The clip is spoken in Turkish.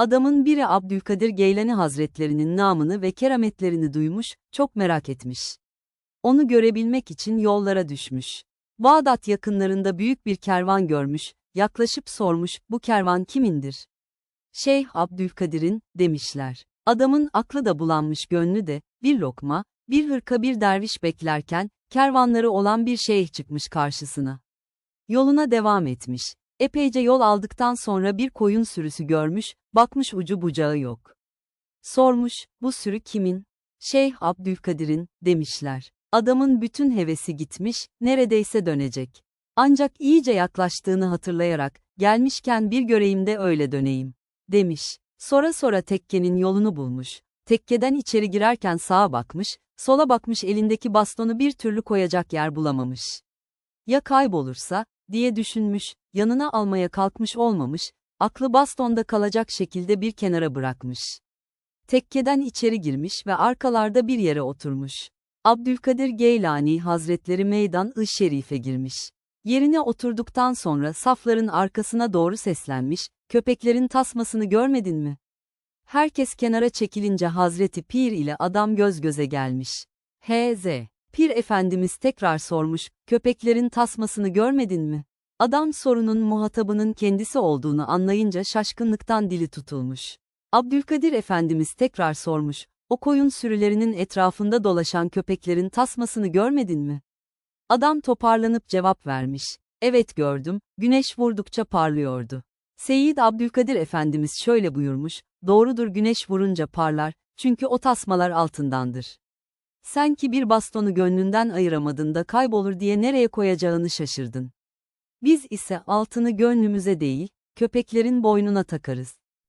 Adamın biri Abdülkadir Geylani Hazretlerinin namını ve kerametlerini duymuş, çok merak etmiş. Onu görebilmek için yollara düşmüş. Bağdat yakınlarında büyük bir kervan görmüş, yaklaşıp sormuş, bu kervan kimindir? Şeyh Abdülkadir'in, demişler. Adamın aklı da bulanmış gönlü de, bir lokma, bir hırka bir derviş beklerken, kervanları olan bir şeyh çıkmış karşısına. Yoluna devam etmiş. Epeyce yol aldıktan sonra bir koyun sürüsü görmüş, bakmış ucu bucağı yok. Sormuş, bu sürü kimin? Şeyh Abdülkadir'in, demişler. Adamın bütün hevesi gitmiş, neredeyse dönecek. Ancak iyice yaklaştığını hatırlayarak, gelmişken bir göreyim de öyle döneyim, demiş. Sonra sonra tekkenin yolunu bulmuş. Tekkeden içeri girerken sağa bakmış, sola bakmış elindeki bastonu bir türlü koyacak yer bulamamış. Ya kaybolursa, diye düşünmüş, yanına almaya kalkmış olmamış, aklı bastonda kalacak şekilde bir kenara bırakmış. Tekkeden içeri girmiş ve arkalarda bir yere oturmuş. Abdülkadir Geylani Hazretleri Meydan-ı Şerif'e girmiş. Yerine oturduktan sonra safların arkasına doğru seslenmiş, köpeklerin tasmasını görmedin mi? Herkes kenara çekilince Hazreti Pir ile adam göz göze gelmiş. H.Z. Pir Efendimiz tekrar sormuş, köpeklerin tasmasını görmedin mi? Adam sorunun muhatabının kendisi olduğunu anlayınca şaşkınlıktan dili tutulmuş. Abdülkadir Efendimiz tekrar sormuş, o koyun sürülerinin etrafında dolaşan köpeklerin tasmasını görmedin mi? Adam toparlanıp cevap vermiş. Evet gördüm, güneş vurdukça parlıyordu. Seyyid Abdülkadir Efendimiz şöyle buyurmuş, doğrudur güneş vurunca parlar, çünkü o tasmalar altındandır. Sen ki bir bastonu gönlünden ayıramadın da kaybolur diye nereye koyacağını şaşırdın. Biz ise altını gönlümüze değil, köpeklerin boynuna takarız.